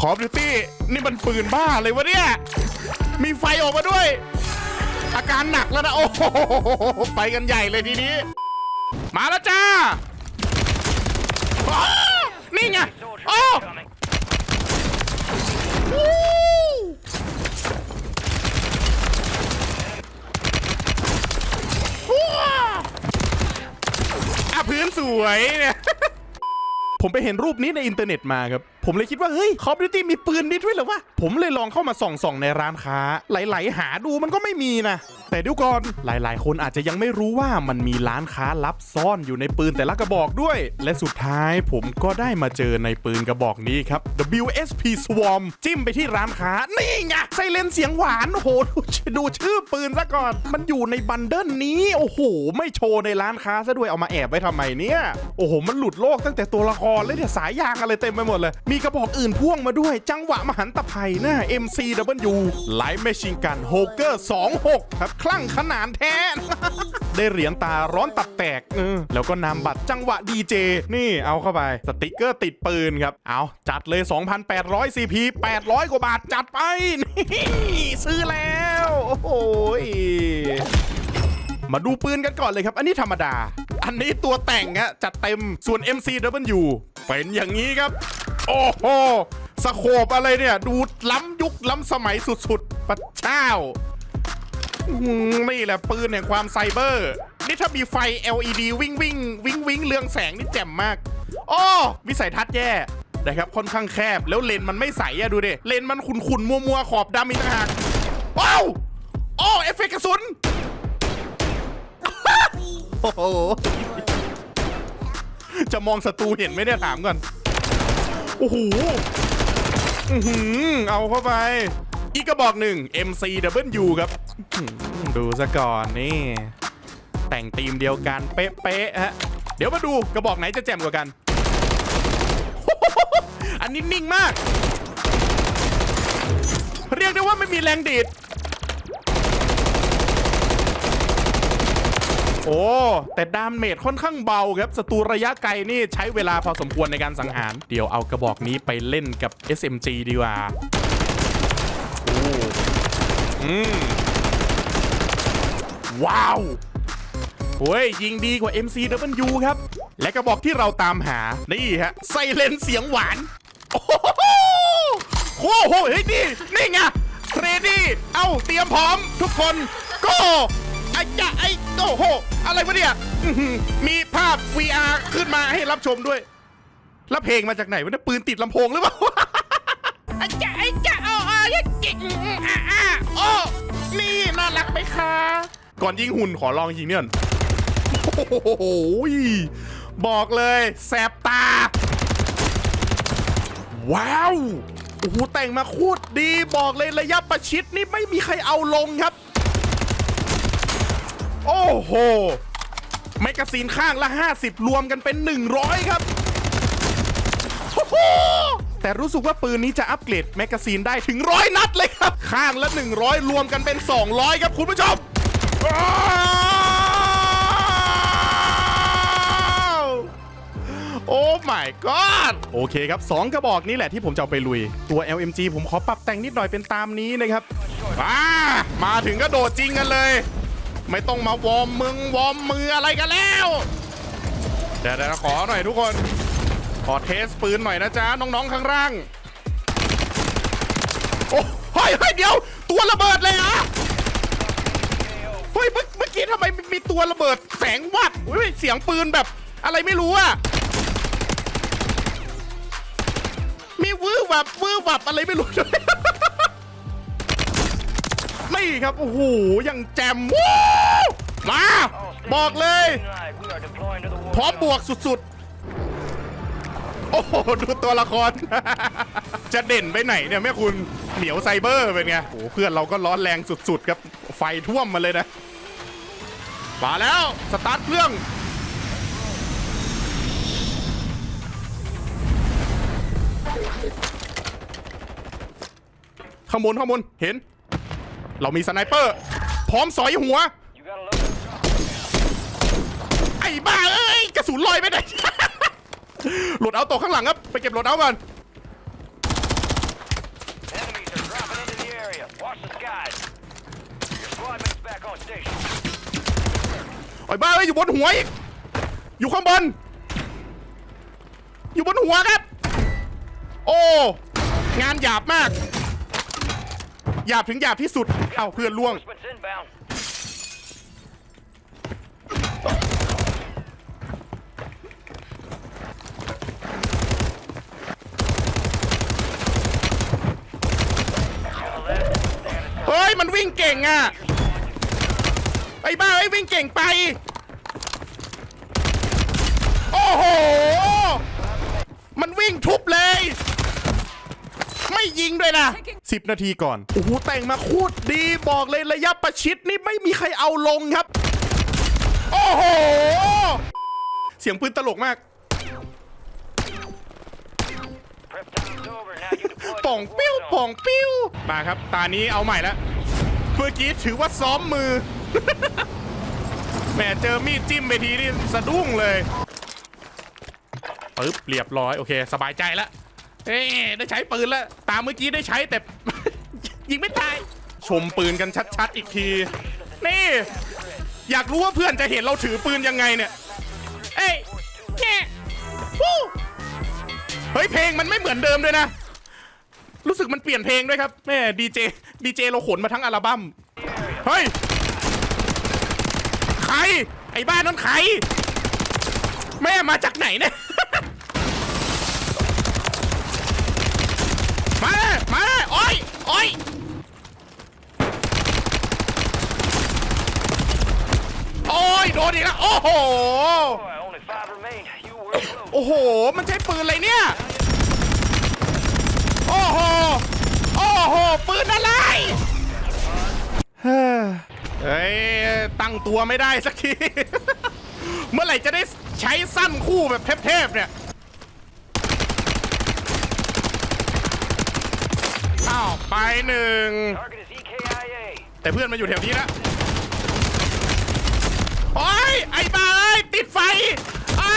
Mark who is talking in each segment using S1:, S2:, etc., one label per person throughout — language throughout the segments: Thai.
S1: ขอดิตี้นี่มันปืนบ้าเลยวะเนี่ย มีไฟออกมาด้วย อาการหนักแล้วนะ โอ้โหไปกันใหญ่เลยทีนี้ มาแล้วจ้า นี่ไงโอ้อะพื้นสวยเนี่ย ผมไปเห็นรูปนี้ในอินเทอร์เน็ตมาครับ ผมเลยคิดว่า เฮ้ย Call of Duty มีปืนนี้ด้วยเหรอวะ ผมเลยลองเข้ามาส่องส่องๆในร้านค้าไหลๆหาดูมันก็ไม่มีนะ แต่เดี๋ยวก่อน หลาย ๆ คนอาจจะยังไม่รู้ว่ามันมีร้านค้าลับซ่อนอยู่ในปืนแต่ละกระบอกด้วย และสุดท้ายผมก็ได้มาเจอในปืนกระบอกนี้ครับ WSP Swarm จิ้มไปที่ร้านค้า นี่ไงไซเลนเสียงหวานโอ้โหดูชื่อดูชื่อปืนซะก่อน มันอยู่ในบันเดิลนี้ โอ้โห ไม่โชว์ในร้านค้าซะด้วยเอามาแอบไว้ทำไมเนี่ย โอ้โห มันหลุดโลกตั้งแต่ตัวละครเลยเนี่ยสายยางอะไรเต็มไปหมดเลย มีกระบอกอื่นพ่วงมาด้วย จังหวะมหันตภัยนะ MCW ไลท์แมชชินกันโฮเกอร์ 26 ครับ คลั่งขนานแท้ได้เหรียญตาร้อนตับแตกเออแล้วก็นำบัตรจังหวะดีเจนี่เอาเข้าไป สติกเกอร์ติดปืนครับ เอาจัดเลย 2,800 CP 800 กว่าบาทจัดไป นี่ ซื้อแล้ว โอ้โหยมาดูปืนกันก่อนเลยครับ อันนี้ธรรมดา อันนี้ตัวแต่งฮะจัดเต็ม ส่วน MCW เป็นอย่างนี้ครับ โอ้โหสโคบอะไรเนี่ย ดูล้ำยุคล้ำสมัยสุดๆพระเจ้า นี่แหละปืนแห่งความไซเบอร์ นี่ถ้ามีไฟ LED วิ่งวิ่งวิ่งวิ่งเรืองแสงนี่แจ่มมาก โอ้วิสัยทัศน์แย่นะครับค่อนข้างแคบแล้วเลนส์มันไม่ใสอะดูดิ เลนส์มันขุ่นๆมัวๆขอบดำอีกต่างหากว้าวโอ้เอฟเฟกต์กระสุนโอ้โหจะมองศัตรูเห็นไมเนี่ยถามก่อน โอ้โหอื้อหือเอาเข้าไป อีกกระบอกหนึ่ง MCW ครับอื้อหือดูซะก่อนนี่ แต่งธีมเดียวกันเป๊ะๆฮะ เดี๋ยวมาดูกระบอกไหนจะแจ่มกว่ากัน อันนี้นิ่งมาก เรียกได้ว่าไม่มีแรงดีด โอ้ แต่ดามเมจค่อนข้างเบาครับศัตรูระยะไกลนี่ใช้เวลาพอสมควรในการสังหาร เดี๋ยวเอากระบอกนี้ไปเล่นกับ SMG ดีกว่าโอ้อืมว้าวเฮ้ยยิงดีกว่า MCW ครับ และกระบอกที่เราตามหา นี่ฮะไซเลนเสียงหวาน โอ้โหโอ้โหเฮ้ยนี่ นี่ไงเทรดี้ เอ้าเตรียมพร้อมทุกคนก็ อ้ยะไอ้โอ้โห อะไรวะเนี่ยอื้อหือมีภาพ VR ขึ้นมาให้รับชมด้วย แล้วเพลงมาจากไหนวะเนี่ยปืนติดลำโพงหรือเปล่าไอ้ยะไอ้ยะเอาเอายะกิ๊กอะอะโอ้นี่น่ารักไหมคะ ก่อนยิงหุ่นขอลองยิงเนี่ยก่อนโอ้โหบอกเลยแสบตา ว้าว โอ้โหแต่งมาโคตรดีบอกเลยระยะประชิดนี่ไม่มีใครเอาลงครับ โอ้โห แมกกาซีนข้างละ 50 รวมกันเป็น 100 ครับ แต่รู้สึกว่าปืนนี้จะอัปเกรดแมกกาซีนได้ถึงร้อยนัดเลยครับ ข้างละ 100 รวมกันเป็น 200 ครับคุณผู้ชมโอ้ my god โอเคครับ 2 กระบอกนี้แหละที่ผมจะเอาไปลุย ตัว LMG ผมขอปรับแต่งนิดหน่อยเป็นตามนี้นะครับมามาถึงก็โดดจริงกันเลย ไม่ต้องมาวอร์มมึงวอร์มมืออะไรกันแล้วเดี๋ยวเดี๋ยวขอหน่อยทุกคน ขอเทสปืนหน่อยนะจ๊ะน้องๆข้างล่าง โอ้เฮ้ยเฮ้ยเดี๋ยว ตัวระเบิดเลยอะเฮ้ยเมื่อกี้ทำไมมีตัวระเบิดแสงวัดเฮ้ยเสียงปืนแบบอะไรไม่รู้อะมีวื้อวับวื้อวับอะไรไม่รู้ด้วยนี่ครับ โอ้โหยังแจมวู้ มา บอกเลย พร้อมบวกสุดๆ โอ้โห ดูตัวละคร จะเด่นไปไหนเนี่ยแม่คุณเหมียวไซเบอร์เป็นไงโอ้เพื่อนเราก็ร้อนแรงสุดๆครับ ไฟท่วมมาเลยนะมาแล้ว สตาร์ทเครื่องข้างบนข้างบนเห็น เรามีสไนเปอร์ พร้อมสอยหัว บ้าเอ้ยกระสุนลอยไปไหน โหลดเอาตกข้างหลังครับไปเก็บโหลดเอาก่อน
S2: Watch the skies. Your squad mates back on station.
S1: ไอ้บ้าเอ้ยอยู่บนหัวอีกอยู่ข้างบน อยู่บนหัวครับ โอ้งานหยาบมากหยาบถึงหยาบที่สุดเอ้าเพื่อนล่วง
S2: Reinforcements inbound.
S1: มันวิ่งเก่งอะไอ้บ้าไอ้ยวิ่งเก่งไป โอ้โห มันวิ่งทุบเลย ไม่ยิงด้วยนะ 10 นาทีก่อน โอ้โห แต่งมาคูดดีบอกเลยระยะประชิดนี่ไม่มีใครเอาลงครับ โอ้โห เสียงปืนตลกมาก
S2: Prep time's over. Now you deploy to
S1: ป่อง
S2: the war
S1: ปิ้ว
S2: zone.
S1: ป่องปิ้วมาครับ ตานี้เอาใหม่แล้ว เมื่อกี้ถือว่าซ้อมมือ แหมเจอมีดจิ้มไปทีนี่สะดุ้งเลยปึ๊บเรียบร้อยโอเค สบายใจแล้วเอ้ได้ใช้ปืนแล้ว ตามเมื่อกี้ได้ใช้แต่ ยิงไม่ตาย ชมปืนกันชัดๆ อีกที นี่ อยากรู้ว่าเพื่อนจะเห็นเราถือปืนยังไงเนี่ย เอ้ยแง่วู้เฮ้ยเพลงมันไม่เหมือนเดิมด้วยนะ รู้สึกมันเปลี่ยนเพลงด้วยครับแม่ดีเจดีเจเราขนมาทั้งอัลบั้มเฮ้ยใครไอ้บ้านนั้นใครแม่มาจากไหนเนี่ยมาเลยมาเลยโอ้ยโอ้ยโอ้ยโดนอีกแล้วโอ้โห
S2: Boy, only five remain. You were close.
S1: โอ้โห มันใช้ปืนอะไรเนี่ย โอ้โห โอ้โห ปืนอะไรเฮ้ยเฮ้ย ตั้งตัวไม่ได้สักที เมื่อไหร่จะได้ใช้สั้นคู่แบบเทพๆเนี่ย อ้าว ไปหนึ่ง แต่เพื่อนมาอยู่แถวนี้แล้วโอ้ย ไอ้บ้าติดไฟอ้า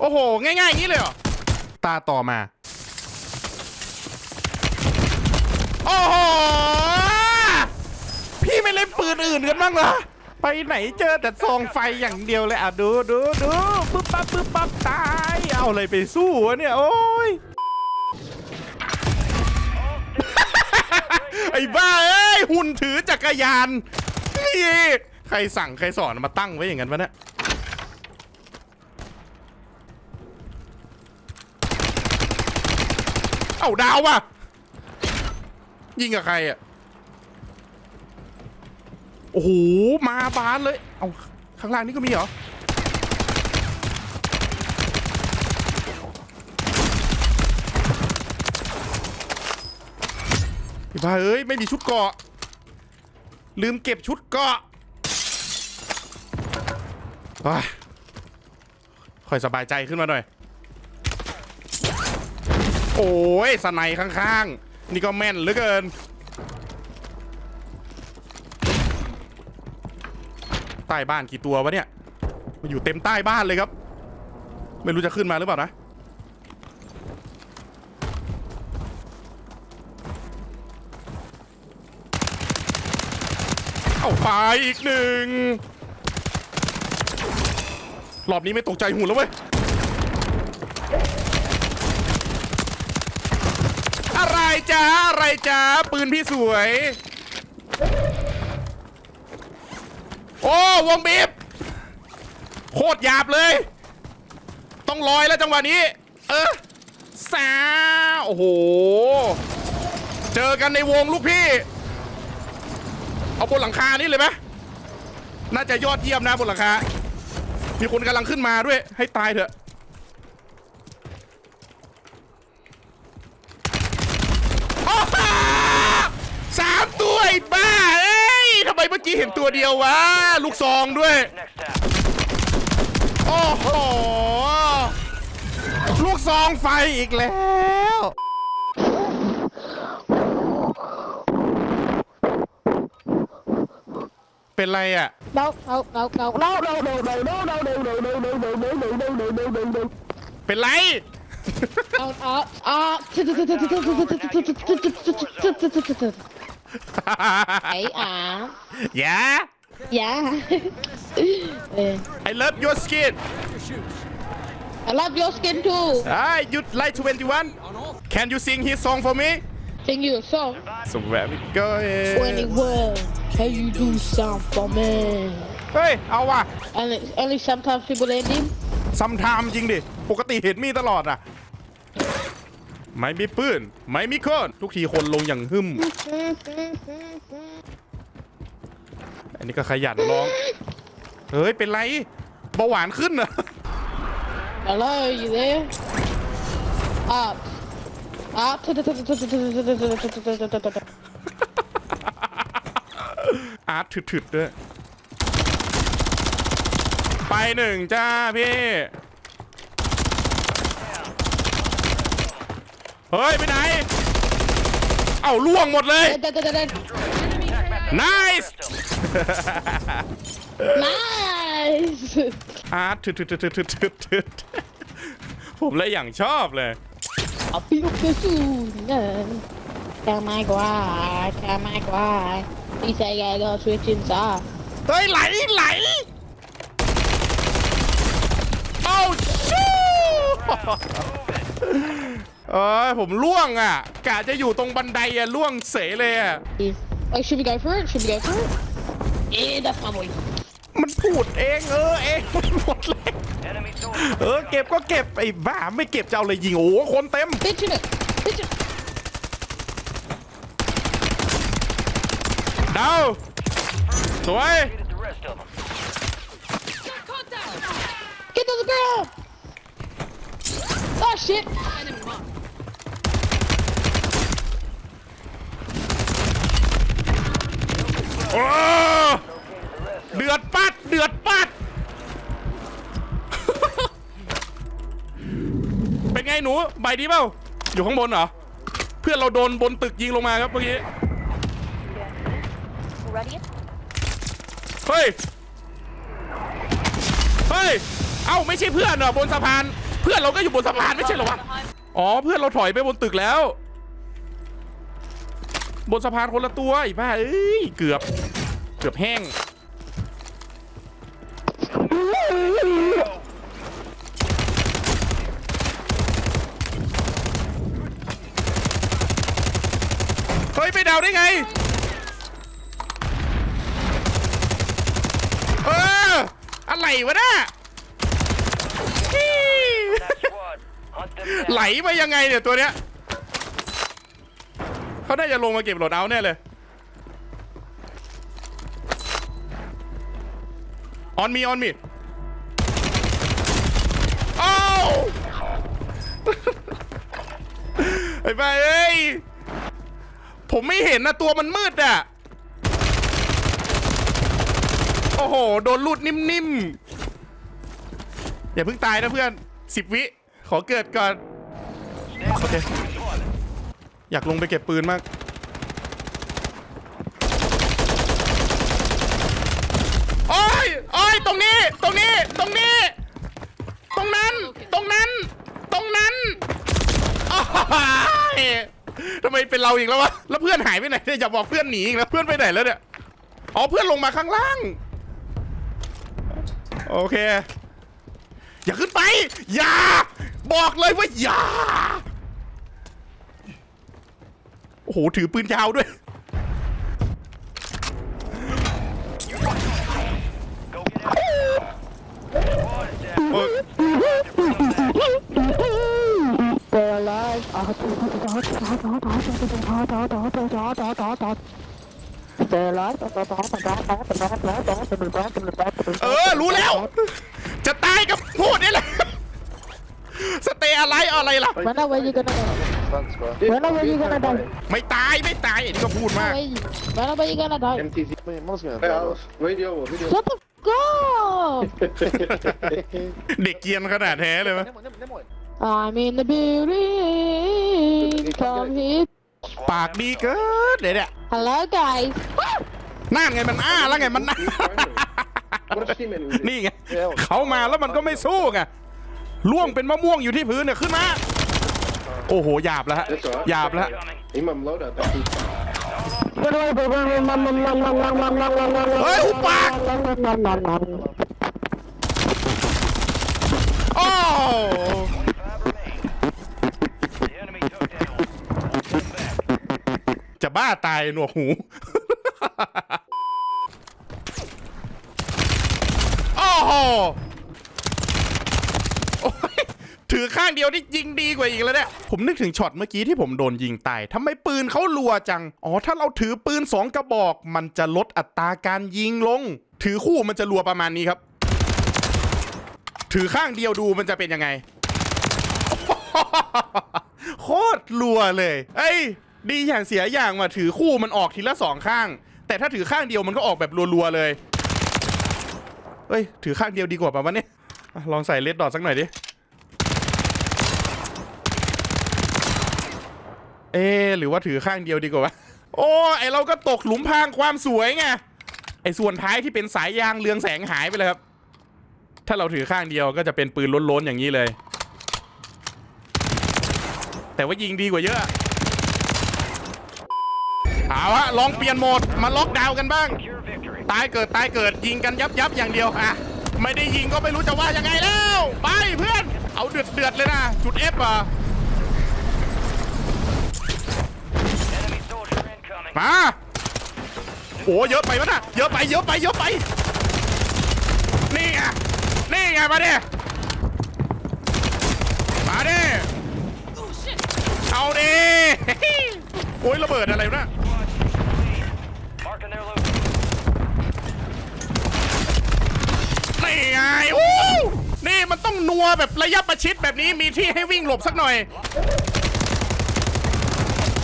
S1: โอ้โห ง่ายๆอย่างนี้เลยเหรอ ตาต่อมา โอ้โห พี่ไม่เล่นปืนอื่นกันบ้างเหรอ ไปไหนเจอแต่ซองไฟอย่างเดียวเลยอะ ดูดูดูปึ๊บปั๊บปึ๊บปั๊บตาย เอาอะไรไปสู้วะเนี่ย โอ้ย ไอ้บ้าเอ้ย หุ่นถือจักรยานนี่ใครสั่งใครสอนมาตั้งไว้อย่างนั้นวะเนี่ย เอ้าดาวว่ะ ยิงกับใครอะ โอ้โห มาบานเลย เอาข้างล่างนี่ก็มีเหรอไอ้บ้าเอ้ย ไม่มีชุดเกาะ ลืมเก็บชุดเกาะค่อยสบายใจขึ้นมาหน่อย โอ้ยสไนข้างๆ นี่ก็แม่นเหลือเกิน ใต้บ้านกี่ตัววะเนี่ยมาอยู่เต็มใต้บ้านเลยครับ ไม่รู้จะขึ้นมาหรือเปล่านะ เอาไปอีกหนึ่งรอบนี้ไม่ตกใจหูแล้วเว้ย อะไร จ้าอะไรจ้าปืนพี่สวย โอ้วงบีบโคตรหยาบเลย ต้องลอยแล้วจังหวะนี้ เออสาโอ้โห เจอกันในวงลูกพี่ เอาบนหลังคานี่เลยไหมน่าจะยอดเยี่ยมนะบนหลังคา มีคนกำลังขึ้นมาด้วยให้ตายเถอะ โอ้โหสามตัวไอ้บ้า เอ้ยทำไม เมื่อกี้เห็นตัวเดียววะ ลูกซองด้วย โอ้โห ลูกซองไฟอีกแล้วเป็นไรอะ
S3: เราเราเราเราเราเราเราเรา
S1: เรา
S3: เราเราเราเราเราเราเราเดาเดาเดาเดาเดา
S1: เป็นไร
S3: เอาเอาเอา out, out. Hey, ah.
S1: yeah
S3: Yeah. Eh,
S1: I love your skin
S3: I love your skin too.
S1: ah you like 21 can you sing his song for me
S3: Sing you a song.
S1: so where we go
S3: 21. Can you do something for me?
S1: เฮ้ย เอาว่ะ
S3: Only, only sometimes people end him.
S1: ซัมไทม์จริงดิ ปกติเห็นมีตลอดอะ ไม่มีปืน ไม่มีคนทุกทีคนลงอย่างหึมอันนี้ก็ขยันร้อง เฮ้ย เป็นไรเบาหวานขึ้นเหรอ
S3: Hello, you there? Up. Up.
S1: อาร์ตถึดๆด้วย ไปหนึ่งจ้าพี่ เฮ้ยไปไหน เอาล่วงหมดเลย nice
S3: nice.
S1: อาร์ตถึดๆๆๆๆผมเลยอย่างชอบเลย
S3: I'll be up there soon. Tell my guy, tell my guy. He say I gotta switch inside.
S1: เฮ้ยไหลไหลโอ้ชู เอ้ยผมล่วงอะกะจะอยู่ตรงบันไดอะล่วงเสยเลยอะ
S3: Oh, should we go for it? Should we go for it? Yeah, that's my boy.
S1: มันพูดเองเออเองมันหมดเลย
S2: Enemy soldier.
S1: เออเก็บก็เก็บไอ้บ้าไม่เก็บจะเอาเลยยิงโอ้โหคนเต็ม
S3: Bitch in it. Bitch in it.
S1: ดาวสวย
S2: Defeated the rest of them.
S3: Get to the ground. Oh shit.
S1: โอ้เดือดปัดเดือดปัด เป็นไงหนูใบดีเปล่า อยู่ข้างบนเหรอ เพื่อนเราโดนบนตึกยิงลงมาครับเมื่อกี้
S4: Ready?
S1: เฮ้ย เฮ้ย เอ้าไม่ใช่เพื่อนเหรอบนสะพาน เพื่อนเราก็อยู่บนสะพานไม่ใช่เหรอวะ อ๋อเพื่อนเราถอยไปบนตึกแล้ว บนสะพานคนละตัวไอ้บ้าเอ้ยเกือบ กือบแห้ง เฮ้ยไปดาวได้ไง เออ อะไรวะน่ะไหลมายังไงเนี่ย ตัวเนี้ย เขาน่าจะลงมาเก็บโหลดเอาท์แน่เลย ออนมีออนมีโอ้ไอ้บ้าเอ้ย ผมไม่เห็นนะตัวมันมืดอะโอ้โห โดนลูดนิ่มๆ อย่าเพิ่งตายนะเพื่อนสิบวิ ขอเกิดก่อน โอเค อยากลงไปเก็บปืนมาก โอ้ยโอ้ย ต รงนี้ตรงนี้ ตรงนี้ ตรงนั้น ตรงนั้น ตรงนั้นอ้ยทำไมเป็นเราอีกแล้ววะ แล้วเพื่อนหายไปไหนเนี่ยอย่าบอกเพื่อนหนีอีกนะเพื่อนไปไหนแล้วเนี่ย อ๋อเพื่อนลงมาข้างล่าง โอเค อย่าขึ้นไป อย่า บอกเลยว่าอย่า โอ้โห ถือปืนยาวด้วย เออ รู้แล้ว จะตายกับพูดนี่แหละ สเตย์อะไรอะไรล่ะ
S3: When are you gonna die? When are you gonna die?
S1: ไม่ตายไม่ตายอันนี้ก็พูดมาก
S3: When are you gonna die?
S5: MTZ. Ja, video, video.
S3: Shut the f up!
S1: เด็กเกรียนขนาดแท้เลยวะ
S3: I'm in the building. Come here.
S1: ปากดีเกินเดี๋ยวเนี่ย
S3: Hello, guys.
S1: นั่นไงมันอ้าแล้วไงมันอ้า
S5: What a teammate we
S1: นี่ไงเขามาแล้วมันก็ไม่สู้ไงล่วงเป็นมะม่วงอยู่ที่พื้นเนี่ยขึ้นมา โอ้โหหยาบแล้วฮะ
S5: That's alright.
S1: หยาบแล้ว
S5: Imam loadout, that is.
S1: เฮ้ยหุบปากโอ้จะบ้าตายหนวกหู โอ้โหโอ้ย ถือข้างเดียวนี่ยิงดีกว่าอีกแล้วเนี่ยผมนึกถึงช็อตเมื่อกี้ที่ผมโดนยิงตายทำไมปืนเขารัวจัง อ๋อ ถ้าเราถือปืนสองกระบอก มันจะลดอัตราการยิงลง ถือคู่มันจะรัวประมาณนี้ครับ ถือข้างเดียวดูมันจะเป็นยังไง โคตรรัวเลย เอ้ย ดีอย่างเสียอย่างว่ะถือคู่มันออกทีละสองข้าง แต่ถ้าถือข้างเดียวมันก็ออกแบบรัวๆเลยเอ้ย ถือข้างเดียวดีกว่าป่ะวะเนี่ยลองใส่เลดดอทสักหน่อยดิ เอ๊หรือว่าถือข้างเดียวดีกว่า โอ้ไอเราก็ตกหลุมพรางความสวยไงไอส่วนท้ายที่เป็นสายยางเรืองแสงหายไปเลยครับ ถ้าเราถือข้างเดียวก็จะเป็นปืนล้นๆอย่างนี้เลย แต่ว่ายิงดีกว่าเยอะเอาละลองเปลี่ยนโหมดมาล็อกดาวน์กันบ้าง ตายเกิดตายเกิดยิงกันยับยับอย่างเดียวอะไม่ได้ยิงก็ไม่รู้จะว่ายังไงแล้ว ไปเพื่อน เอาเดือดเดือดเลยนะ จุดเอฟอะ มาโอ้เยอะไปวะน่ะเยอะไปเยอะไปเยอะไป นี่ไงนี่ไงมาดิมาดิเอาดิโอ้ยระเบิดอะไรนะนี่ไงอู้นี่มันต้องนัวแบบระยะประชิดแบบนี้มีที่ให้วิ่งหลบสักหน่อย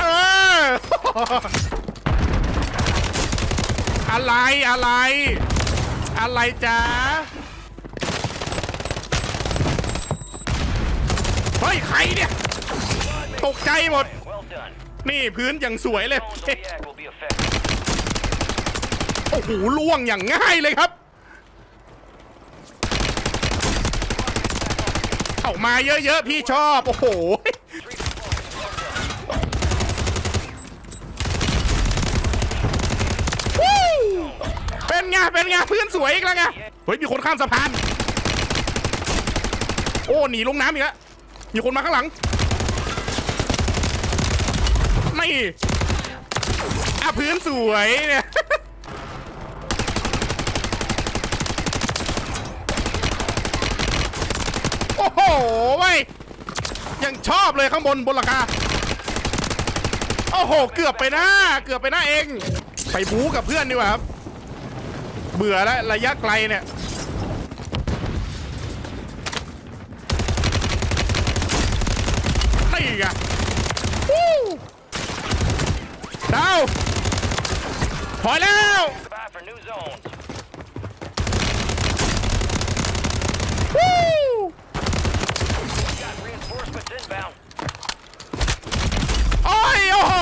S1: เออ อะไรอะไร อะไรจ๊ะเฮ้ยใครเนี่ย ตกใจหมด
S2: Well done.
S1: นี่พื้นอย่างสวยเลย
S2: Zone Zodiac will be effective.
S1: โอ้โหล่วงอย่างง่ายเลยครับ เอามาเยอะๆ พี่ชอบ โอ้โห วู้เป็น ไงเป็นไงเพื้นสวยอีกแล้วไงเฮ้ยมีคนข้ามสะพาน โอ้หนีลงน้ำอีกแล้วมีคนมาข้างหลังไม่อะพื้นสวยเนี่ยโอ้โหเว้ยยังชอบเลยข้างบนบนหลังคาโอ้โห เกือบไปหน้า เกือบไปหน้าเอง ไปบู๊กับเพื่อนดีกว่าครับ เบื่อแล้วระยะไกลเนี่ยไอ้กะวู้ดาวพอแล้ววู้โอ้ยโอ้โห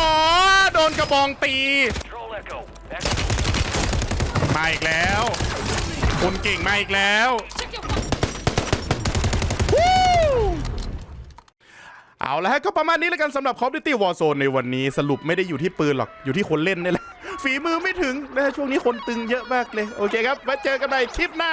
S1: โดนกระบองตี มาอีกแล้ว คุนเก่งมาอีกแล้วเอาละฮะก็ประมาณนี้แล้วกันสำหรับ Call of Duty Warzone ในวันนี้สรุปไม่ได้อยู่ที่ปืนหรอกอยู่ที่คนเล่นนี่แหละฝีมือไม่ถึงนะช่วงนี้คนตึงเยอะมากเลย โอเคครับไว้เจอกันใหม่คลิปหน้า